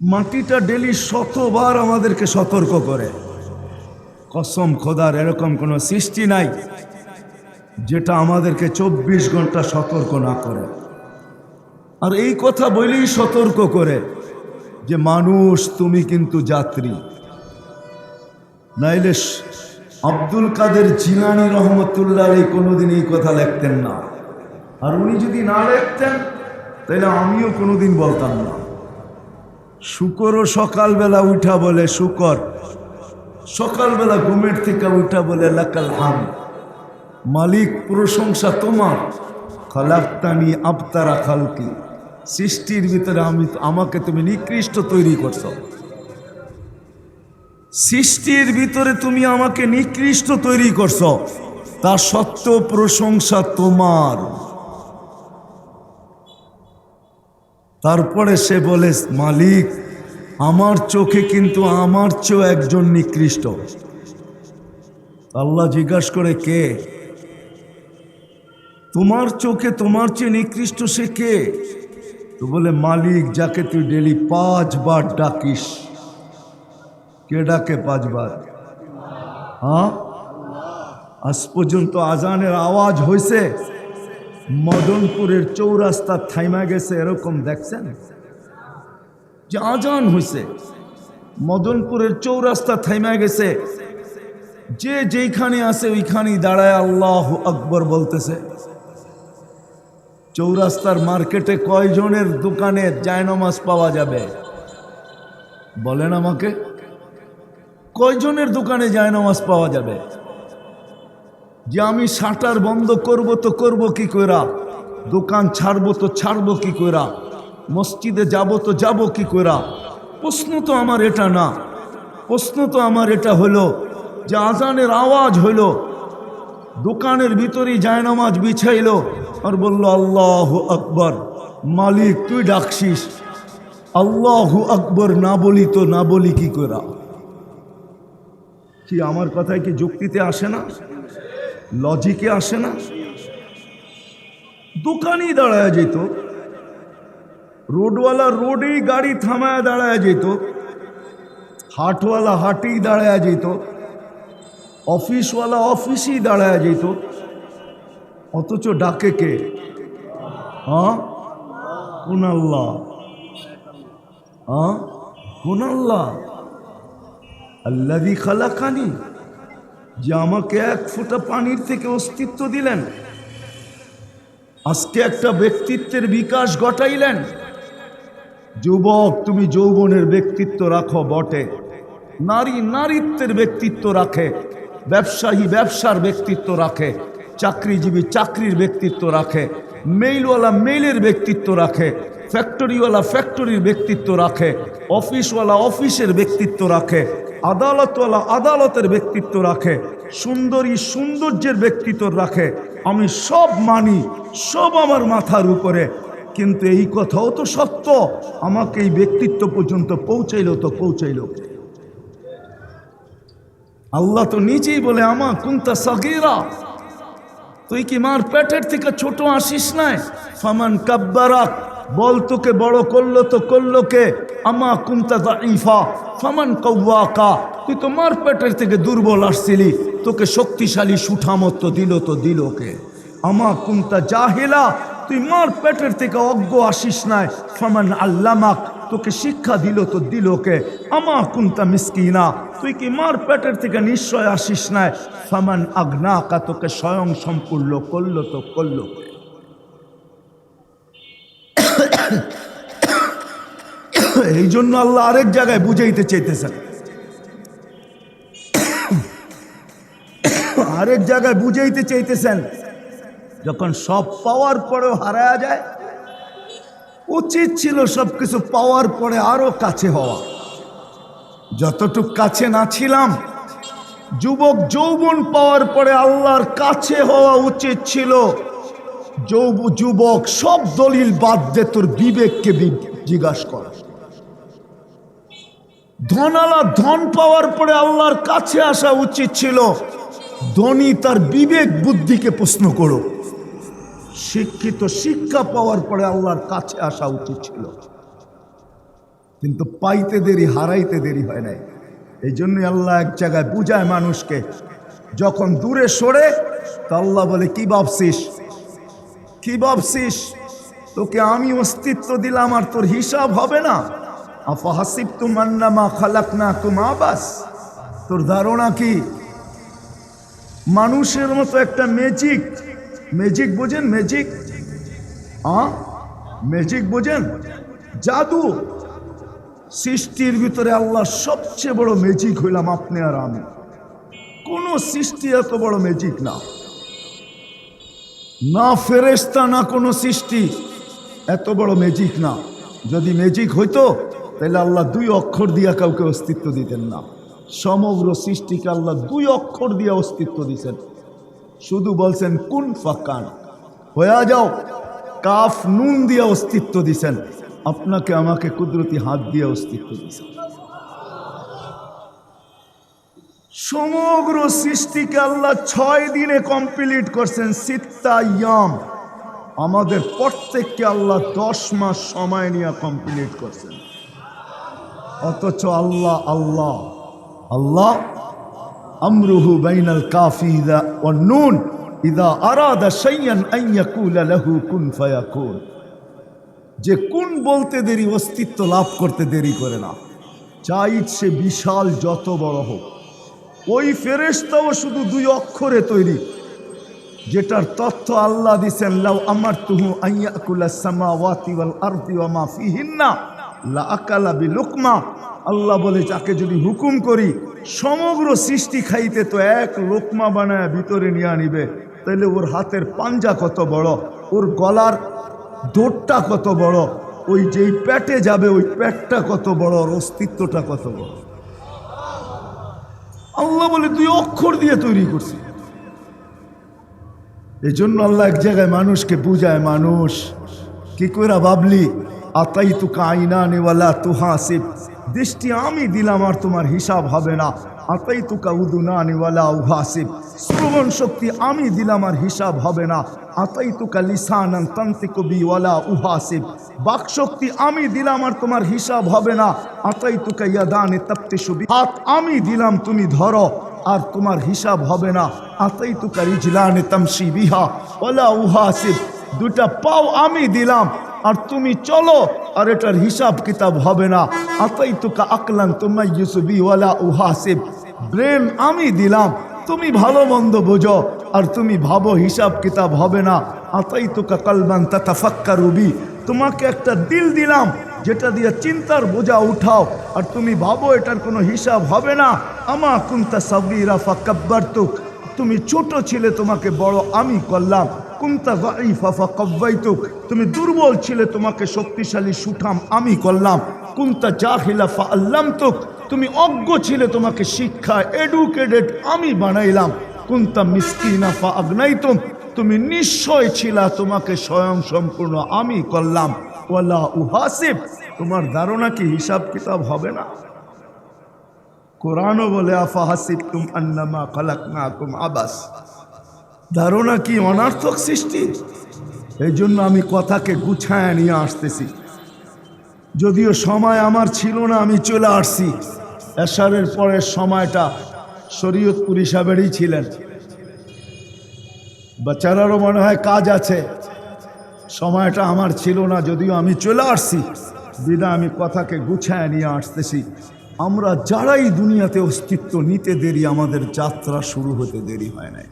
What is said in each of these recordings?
মাটিটা ডেলি শতবার আমাদেরকে সতর্ক করে। কসম খোদার, এরকম কোনো সৃষ্টি নাই যেটা আমাদেরকে চব্বিশ ঘণ্টা সতর্ক না করে। আর এই কথা বলেই সতর্ক করে যে, মানুষ, তুমি কিন্তু যাত্রী। নাইলে আব্দুল কাদের জিলানি রহমতুল্লাহ এই কোনোদিন এই কথা লিখতেন না। আর উনি যদি না লিখতেন তাহলে আমিও কোনোদিন বলতাম না। শুকরও সকালবেলা উঠা বলে শুকর। সকালবেলা ঘুমের থেকে উঠা বলে লাকাল হাম। মালিক, প্রশংসা তোমার। খালাক্তানি আবতারা খালকি। সৃষ্টির ভিতরে আমি আমাকে তুমি নিকৃষ্ট তৈরি করছ। সৃষ্টির ভিতরে তুমি আমাকে নিকৃষ্ট তৈরি করছ। তা সত্ত্বেও প্রশংসা তোমার। তারপরে সে বলে, মালিক, আমার চোখে কিন্তু আমার চেয়েও একজন নিকৃষ্ট। আল্লাহ জিজ্ঞাসা করে, কে? তোমার চোখে তোমার চেয়ে নিকৃষ্ট সে কে? তো বলে, মালিক, যাকে তুই ডেলি পাঁচবার ডাকিস। কে ডাকে পাঁচবার? হ্যাঁ? আজ পর্যন্ত আজানের আওয়াজ হয়েছে মদনপুরের চৌরাস্তা থাইমা গেছে এরকম দেখছেন? যে আজান হয়েছে মদনপুরের চৌরাস্তা থাইমা গেছে। যে যেইখানে আছে ওইখানেই দাঁড়ায় আল্লাহ আকবর বলতেছে। চৌরাস্তার মার্কেটে কয়জনের দোকানে জায়নমাজ পাওয়া যাবে? বলেন আমাকে। কয়জনের দোকানে জায়নমাজ পাওয়া যাবে? যে আমি শাটার বন্ধ করব তো করব কি কইরা? দোকান ছাড়বো তো ছাড়বো কি কইরা? মসজিদে যাব তো যাব কি কইরা? প্রশ্ন তো আমার এটা না। প্রশ্ন তো আমার এটা হলো যে আজানের আওয়াজ হইল দোকানের ভিতরেই জায়নামাজ বিছাইল আর বলল, আল্লাহ আকবর, মালিক তুই ডাকছিস। আল্লাহ আকবর, না বলি তো না বলি কি করা কি আমার কথায় কি যুক্তিতে আসে না? লজিকে আসে না। দোকানই দাঁড়ায় যেত। রোডওয়ালা রোডেই গাড়ি থামায় দাঁড়ায় যেত। হাটওয়ালা হাটেই দাঁড়ায় যেত। অফিসওয়ালা অফিসেই দাঁড়ায় যেত। অথচ ডাকে কে? হ্যাঁ? কোন আল্লাহ হ্যাঁ আল্লাহ আল্লাদি যে আমাকে এক ফোঁটা পানির থেকে অস্তিত্ব দিলেন। আজকে একটা ব্যক্তিত্বের বিকাশ ঘটাইলেন। যুবক, তুমি যৌবনের ব্যক্তিত্ব রাখো বটে। নারী, নারীত্বের ব্যক্তিত্ব রাখে। ব্যবসায়ী, ব্যবসার ব্যক্তিত্ব রাখে। চাকরিজীবী, চাকরির ব্যক্তিত্ব রাখে। মেইলওয়ালা, মেইলের ব্যক্তিত্ব রাখে। ফ্যাক্টরিওয়ালা, ফ্যাক্টরির ব্যক্তিত্ব রাখে। অফিসওয়ালা, অফিসের ব্যক্তিত্ব রাখে। আদালতওয়ালা আদালতের ব্যক্তিত্ব রাখে, সুন্দরী সৌন্দর্যের ব্যক্তিত্ব রাখে। আমি সব মানি, সব আমার মাথার উপরে। কিন্তু এই কথাও তো সত্য, আমাকে এই ব্যক্তিত্ব পর্যন্ত পৌঁছাইলো তো পৌঁছাইলো? আল্লাহ তো নিজেই বলে, আমা কুন্তা সাগিরা। তুই কি মার পেটের থেকে ছোট আসিস নাই? ফামান কাব্বারাক। বল তোকে বড় করল তো করল কে? আমা কুন্তা দাইফা ফামান কৌয়াকা তুই তো মার পেটের থেকে দুর্বল আসছিলি, তোকে শক্তিশালী সুঠামত্ব দিল তো দিল কে? আমা কুন্তা জাহিলা, তুই মার পেটের থেকে অজ্ঞ আসিস নাই, ফামান আল্লামাক, তোকে শিক্ষা দিল তো দিল কে? আমা কুন্তা মিসকিনা, তুই কি মার পেটের থেকে নিশ্চয় আসিস নাই, ফামান আগ্নাকা, তোকে স্বয়ং সম্পূর্ণ করল তো করল কে? এই জন্য আল্লাহ আরেক জায়গায় বুঝাইতে চাইতেছেন। আরেক জায়গায় বুঝাইতে চাইতেছেন, যখন সব পাওয়ার পরেও হারায়া যায়, উচিত ছিল সব কিছু পাওয়ার পরে আরও কাছে হওয়া। যতটুক কাছে না ছিলাম, যুবক যৌবন পাওয়ার পরে আল্লাহর কাছে হওয়া উচিত ছিল। যুবক, সব দলিল বাদ দে, তোর বিবেককে জিজ্ঞাসা কর। ধনালা ধন পাওয়ার পরে আল্লাহর কাছে আসা উচিত ছিল, ধনী তার বিবেক বুদ্ধিকে প্রশ্ন করো। শিক্ষিত শিক্ষা পাওয়ার পরে আল্লাহর কাছে আসা উচিত ছিল। কিন্তু পাইতে দেরি, হারাইতে দেরি হয় নাই। এই জন্যই আল্লাহ এক জায়গায় বুঝায় মানুষকে, যখন দূরে সরে, তো আল্লাহ বলে, কি ভাবছিস? কি ভাবছিস? তোকে আমি অস্তিত্ব দিলাম আর তোর হিসাব হবে না। আফা হাসিব তু মান্নামা খালাক না তুম আবাস। তোর ধারণা কি? মানুষের মতো একটা ম্যাজিক ম্যাজিক বোঝেন ম্যাজিক আ? ম্যাজিক বোঝেন? জাদু। সৃষ্টির ভিতরে আল্লাহ সবচেয়ে বড় ম্যাজিক হইলাম আপনি আর আমি। কোন সৃষ্টি এত বড় ম্যাজিক না। না ফেরেস্তা না কোনো সৃষ্টি। এত বড় ম্যাজিক না। যদি ম্যাজিক হইতো, তাহলে আল্লাহ দুই অক্ষর দিয়া কাউকে অস্তিত্ব দিতেন না। সমগ্র সৃষ্টিকে আল্লাহ দুই অক্ষর দিয়ে অস্তিত্ব দিছেন। শুধু বলছেন, কোন ফাকান। হয়ে যাও, কাফ নুন দিয়ে অস্তিত্ব দিছেন। আপনাকে, আমাকে কুদরতি হাত দিয়ে অস্তিত্ব দিছেন। সমগ্র সৃষ্টিকে আল্লাহ ছয় দিনে কমপ্লিট করছেন সিত্তা ইয়াম। আমাদের প্রত্যেককে আল্লাহ দশ মাস সময় নিয়ে কমপ্লিট করছেন। অথচ আল্লাহ আল্লাহ আল্লাহ, আমরুহু বাইনাল কাফি ইদা ওয়ান নুন, ইদা আরাদা শাইয়ান আন ইয়াকুলা লাহু কুন ফায়াকুন। যে কোন বলতে দেরি, অস্তিত্ব লাভ করতে দেরি করে না। চাই সে বিশাল, যত বড় হোক। ওই ফেরেশতাও শুধু দুই অক্ষরে তৈরি। যেটার তথ্য আল্লাহ দিছেন, লাউ আমার তুহু আইয়াকুলা সামাওয়াতি ওয়াল আরদি ওয়া মা ফিহিন্না লা আকালা বিলুকমা। আল্লাহ বলে, যাকে যদি হুকুম করি, সমগ্র সৃষ্টি খাইতে তো এক লোকমা বানায় ভিতরে নিয়ে নিবে। তাহলে ওর হাতের পাঞ্জা কত বড়, ওর গলার দোরটা কত বড়, ওই যেই প্যাটে যাবে, ওই পেটটা কত বড়, ওর অস্তিত্বটা কত বড়। আল্লাহ বলে, তুই অক্ষর দিয়ে তৈরি করছি এই জন্য আল্লাহ এক জায়গায় মানুষকে বুঝায়, মানুষ, কি করে ভাবলি? আতাই তু কাইনা নেওয়ালা তুহা সে দৃষ্টি আমি দিলাম আর তোমার হিসাব হবে না। আতাই তুকা উদুনা নেওয়ালা উহাসিব। শ্রবণ শক্তি আমি দিলাম আর হিসাব হবে না। আতাই তুকা লিসানান তান্তিকবি ওয়ালা উহাসিব। বাক শক্তি আমি দিলাম আর তোমার হিসাব হবে না। আতাই তুকা ইয়াদানে তপ্তি সুবি হাত আমি দিলাম, তুমি ধরো, আর তোমার হিসাব হবে না। আতাই তুকা রিজলানে তামসি বিহা ওলা উহাসিব। দুটা পাও আমি দিলাম, আর তুমি চলো, আর এটার হিসাব কিতাব হবে না। আতাই তুকা আকলান তোমাই ইউসুবি ওয়ালা উহাসিব। ব্রেন আমি দিলাম। তুমি ভালো মন্দ বোঝো, আর তুমি ভাবো হিসাব কিতাব হবে না। আতাই তো কাকালবান তথা ফাক্কা রুবি তোমাকে একটা দিল দিলাম, যেটা দিয়ে চিন্তার বোঝা উঠাও, আর তুমি ভাবো এটার কোনো হিসাব হবে না। আমা কুন্তা সাবিরা ফাকাব্বারতুক। তুমি ছোট ছিলে, তোমাকে বড় আমি করলাম। কুন্তা গাইফা কব্বাইতুক তুমি দুর্বল ছিলে, তোমাকে শক্তিশালী সুঠাম আমি করলাম। কুন্তা জাহিলা ফা আল্লামতুক তুমি অজ্ঞ ছিলে, তোমাকে শিক্ষা, এডুকেটেড আমি বানাইলাম। কুন্তা মিসকিনা ফা আগ্নাইতুম তুমি নিশ্চয় ছিলা, তোমাকে স্বয়ং সম্পূর্ণ আমি করলাম। ওয়ালা উহাসিব। তোমার ধারণা কি হিসাব কিতাব হবে না? কোরআনও বলে, আফা হাসিব তুম আন্নামা খালাক না কুম আবাস। ধারণা কি অনার্থক সৃষ্টি? এই জন্য আমি কথাকে গুছায় নিয়ে আসতেছি। যদিও সময় আমার ছিল না, আমি চলে আসছি। এশারের পরের সময়টা শরীয়তপুর হিসাবেরই ছিলেন। বেচারারও মনে হয় কাজ আছে। সময়টা আমার ছিল না, যদিও আমি চলে আসছি। বিদা আমি কথাকে গুছায় নিয়ে আসতেছি। আমরা যারাই দুনিয়াতে অস্তিত্ব নিতে দেরি, আমাদের যাত্রা শুরু হতে দেরি হয় নাই।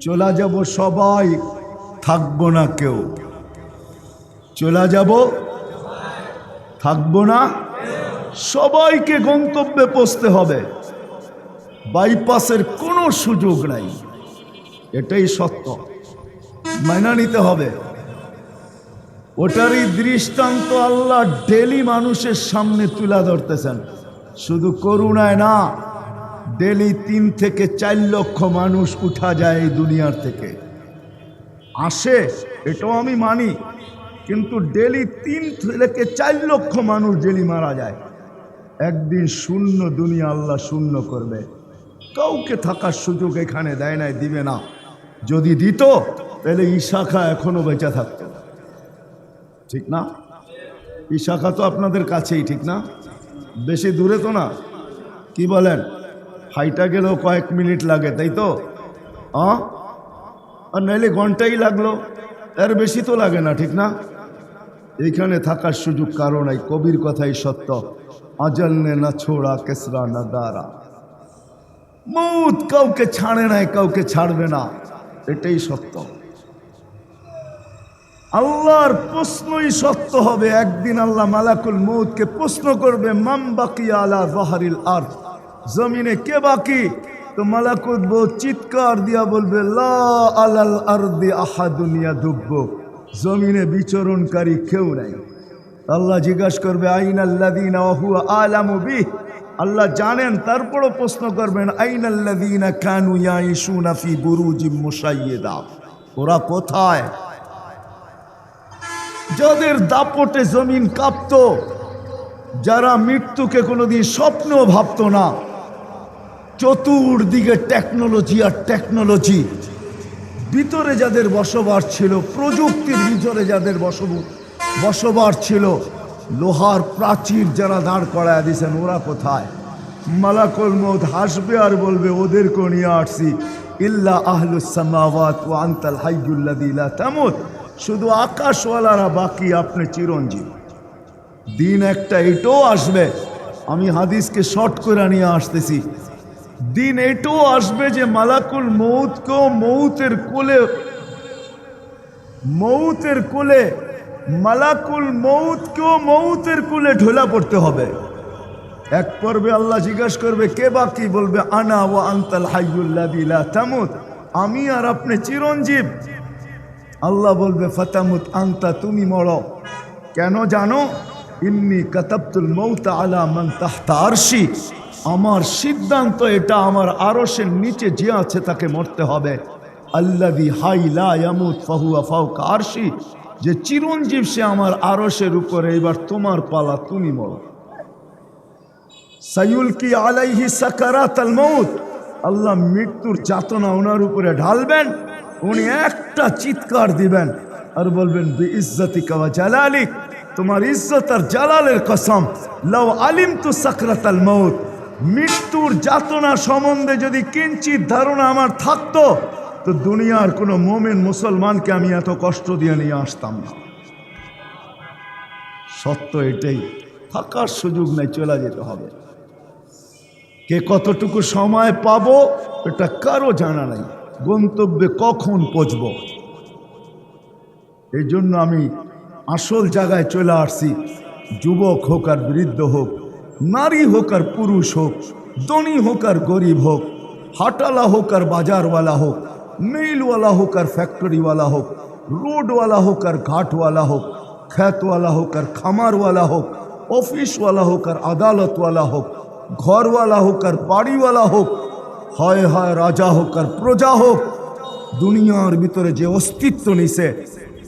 চলে যাব সবাই, থাকব না কেউ। চলে যাব, থাকব না। সবাইকে গন্তব্যে পৌঁছতে হবে। বাইপাসের কোনো সুযোগ নাই। এটাই সত্য। মাইনা নিতে হবে। ওটারই দৃষ্টান্ত আল্লাহ ডেলি মানুষের সামনে তুলে ধরতেছেন। শুধু করুণায় না, ডেলি তিন থেকে চার লক্ষ মানুষ উঠা যায় এই দুনিয়ার থেকে। আসে, এটাও আমি মানি, কিন্তু ডেলি তিন থেকে চার লক্ষ মানুষ ডেলি মারা যায়। একদিন শূন্য দুনিয়া আল্লাহ শূন্য করবে। কাউকে থাকার সুযোগ এখানে দেয় নাই, দিবে না। যদি দিত, তাহলে ইশাখা এখনও বেঁচে থাকতো। ঠিক না? এই শাখা তো আপনাদের কাছেই, ঠিক না? বেশি দূরে তো না? কি বলেন? হাইটা গেলেও কয়েক মিনিট লাগে, তাই তো? আর নাইলে ঘন্টাই লাগল। এর বেশি তো লাগে না, ঠিক না? এইখানে থাকার সুযোগ কারণ এই কবির কথাই সত্য। আজল নে না ছোড়া, কেসরা না দাঁড়া। মৌত কাউকে ছাড়ে নাই, কাউকে ছাড়বে না। এটাই সত্য। আল্লাহর প্রশ্নই সত্য হবে। একদিন আল্লাহ মালাকুল মৌতকে প্রশ্ন করবে মাম আলা বাহারিল আর জমিনে কে বাকি? তো মালাকুল মৌত চিৎকার দিয়া বলবে, লা আহাদুনিয়া দুব্ব জমিনে বিচরণকারী কেউ নাই। আল্লাহ জিজ্ঞাসা করবে আইন আল্লাদিনা হুয়া আলামু বিহ? আল্লাহ জানেন, তারপরও প্রশ্ন করবেন আইন আল্লাদিনা কানু ইয়াইশুনা ফি বুরুজিম মুসাইয়্যিদা ওরা কোথায়? যাদের দাপটে জমিন কাঁপত, যারা মৃত্যুকে কোনোদিন স্বপ্ন ভাবত না, চতুর্দিকে টেকনোলজি আর টেকনোলজি ভিতরে যাদের বসবাস ছিল, প্রযুক্তির ভিতরে যাদের বসব- বসবাস ছিল, লোহার প্রাচীর যারা দাঁড় করায় দিয়েছেন, ওরা কোথায়? মালাকুল মৌত হাসবে আর বলবে, ওদেরকেও নিয়ে আসছি। ইল্লা আহলুসামাওয়াত ও আন্তাল হাইজুল্লাদিল্লা তামুত। শুধু আকাশওয়ালারা বাকি, আপনি চিরঞ্জীব। দিন একটা এটাও আসবে, আমি হাদিসকে শর্ট করে নিয়ে আসতেছি। দিন এটাও আসবে যে মালাকুল মৌতকেও মৌতের কোলে মৌতের কোলে, মালাকুল মৌতকেও মৌতের কোলে ঢোলা পড়তে হবে। এক পর্বে আল্লাহ জিজ্ঞাসা করবে, কে বাকি? বলবে, আনা ও আন্তাল হাইয়ুল্লাদিলা তামুত। আমি আর আপনি চিরঞ্জীব। আল্লাহ বলবে, ফতামুত আন্তা, তুমি মরো। কেন জানো? ইন্নি কাতাবতুল মৌতা আলা মান তাহতা আরশি। আমার সিদ্ধান্ত এটা, আমার আরশের নিচে যে আছে তাকে মরতে হবে। আল্লাদি হাই ইয়ামুত, ফাহুয়া ফাউকা আরশি। যে চিরঞ্জীব সে আমার আরশের উপরে, এবার তোমার পালা, তুমি মরো। সাইউল কি আলাইহি সাকারাত আল মৌত। আল্লাহ মৃত্যুর যাতনা ওনার উপরে ঢালবেন। উনি একটা চিৎকার দিবেন আর বলবেন ইজ্জতি কাওয়া জালালিক। তোমার ইজ্জত আর জালালের কসম। লাও আলিম তু সাকরাত আল মৌত মৃত্যুর যাতনা সম্বন্ধে যদি কিঞ্চিত ধারণা আমার থাকতো, তো দুনিয়ার কোনো মোমেন মুসলমানকে আমি এত কষ্ট দিয়ে নিয়ে আসতাম না। সত্য এটাই, থাকার সুযোগ নেই, চলে যেতে হবে। কে কতটুকু সময় পাবো, এটা কারও জানা নাই। গন্তব্যে কখন পৌঁছব? এই জন্য আমি আসল জায়গায় চলে আসছি। যুবক হোক আর বৃদ্ধ হোক, নারী হোক আর পুরুষ হোক, ধনী হোক আর গরিব হোক, হাটালা হোক আর বাজারওয়ালা হোক, মিলওয়ালা হোক আর ফ্যাক্টরিওয়ালা হোক, রোডওয়ালা হোক আর ঘাটওয়ালা হোক খ্যাতওয়ালা হোক আর খামারওয়ালা হোক, অফিসওয়ালা হোক আর আদালতওয়ালা হোক, ঘরওয়ালা হোক আর বাড়িওয়ালা হোক হয় হয় রাজা হোক আর প্রজা হোক, দুনিয়ার ভিতরে যে অস্তিত্ব নিছে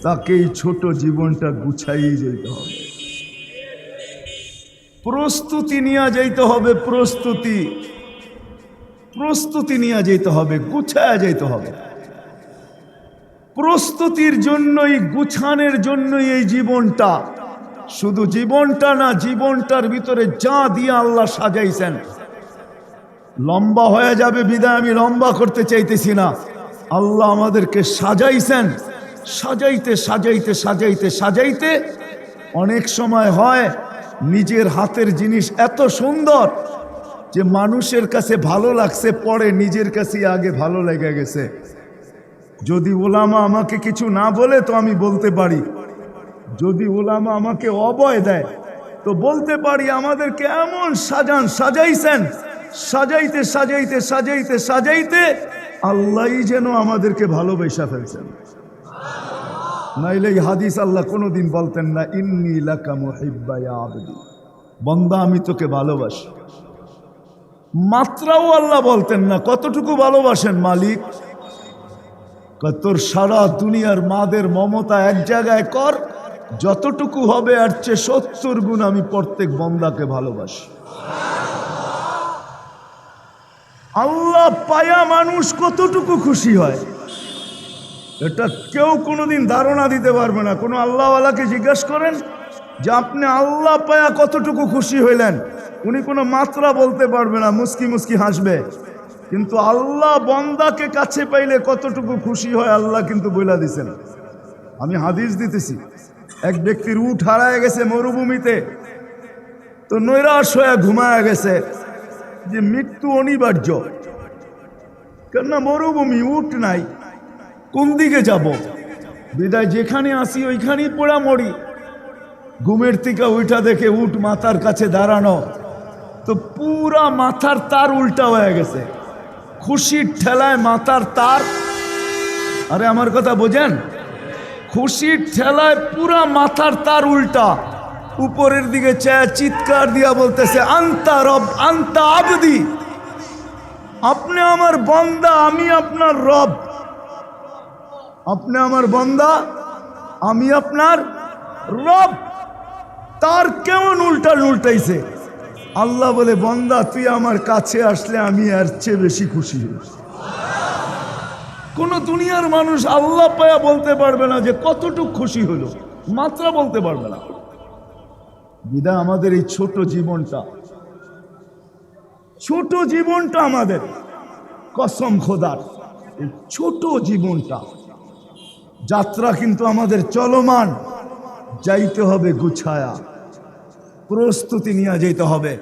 তাকে এই ছোট জীবনটা গুছাইয়ে যেতে হবে। প্রস্তুতি নিয়ে যাইতে হবে, প্রস্তুতি। প্রস্তুতি নিয়ে যেতে হবে, গুছায়া যেতে হবে। প্রস্তুতির জন্যই, গুছানের জন্যই এই জীবনটা। শুধু জীবনটা না, জীবনটার ভিতরে যা দিয়ে আল্লাহ সাজাইছেন লম্বা হয়ে যাবে বিদায়, আমি লম্বা করতে চাইতেছি না। আল্লাহ আমাদেরকে সাজাইছেন। সাজাইতে সাজাইতে সাজাইতে সাজাইতে অনেক সময় হয় নিজের হাতের জিনিস এত সুন্দর যে মানুষের কাছে ভালো লাগছে, পরে নিজের কাছে আগে ভালো লেগে গেছে। যদি ওলামা আমাকে কিছু না বলে তো আমি বলতে পারি। যদি ওলামা আমাকে অবয় দেয়, তো বলতে পারি আমাদেরকে এমন সাজান, সাজাইছেন সাজাইতে সাজাইতে সাজাইতে সাজাইতে আল্লাহই যেন আমাদেরকে ভালোবেসা ফেলছেন। নাইলে হাদিস আল্লাহ কোনোদিন বলতেন না, ইন্নি লাকা আবদি। বন্দা, আমি তোকে ভালোবাসি। মাত্রাও আল্লাহ বলতেন না, কতটুকু ভালোবাসেন মালিক? তোর সারা দুনিয়ার মাদের মমতা এক জায়গায় কর, যতটুকু হবে আর চেয়ে সত্তর গুণ আমি প্রত্যেক বন্দাকে ভালোবাসি। আল্লাহ পায়া মানুষ কতটুকু খুশি হয়? এটা কেউ কোনোদিন ধারণা দিতে পারবে না। কোনো আল্লাহওয়ালাকে জিজ্ঞেস করেন যে, আপনি আল্লাহ পায়া কতটুকু খুশি হইলেন? উনি কোনো মাত্রা বলতে পারবে না, মুস্কি মুস্কি হাসবে। কিন্তু আল্লাহ বন্দাকে কাছে পাইলে কতটুকু খুশি হয় আল্লাহ কিন্তু বইলা দিছেন। আমি হাদিস দিতেছি, এক ব্যক্তির উঠ হারায় গেছে মরুভূমিতে, তো নৈরাশ হয়ে ঘুমায় গেছে। যে মৃত্যু অনিবার্য। কেননা মরুভূমি উঠ নাই, কোন দিকে যাব? বিদায় যেখানে আসি ওইখানেই পোড়া মরি। ঘুমের থেকে ওইটা দেখে উঠ মাথার কাছে দাঁড়ানো। তো পুরা মাথার তার উল্টা হয়ে গেছে। খুশির ঠেলায় মাথার তার। আরে আমার কথা বোঝেন? খুশির ঠেলায় পুরা মাথার তার উল্টা। উপরের দিকে চেয়ে চিৎকার দিয়া বলতেছে, আন্তা রব, আন্তা আবদি। আপনি আমার বন্দা, আমি আপনার রব। আপনি আমার বন্দা, আমি আপনার রব। তার কেমন উল্টা উল্টাইছে আল্লাহ বলে, বন্দা, তুই আমার কাছে আসলে আমি আর চেয়ে বেশি খুশি। কোন দুনিয়ার মানুষ আল্লাহ পায়া বলতে পারবে না যে কতটুক খুশি হলো। মাত্রা বলতে পারবে না। বিদা, আমাদের এই ছোট জীবনটা। ছোট জীবনটা আমাদের। কসম খোদার, এই ছোট জীবনটা। যাত্রা কিন্তু আমাদের চলমান। যাইতে হবে গুছায়া। প্রস্তুতি নিয়ে যেতে হবে।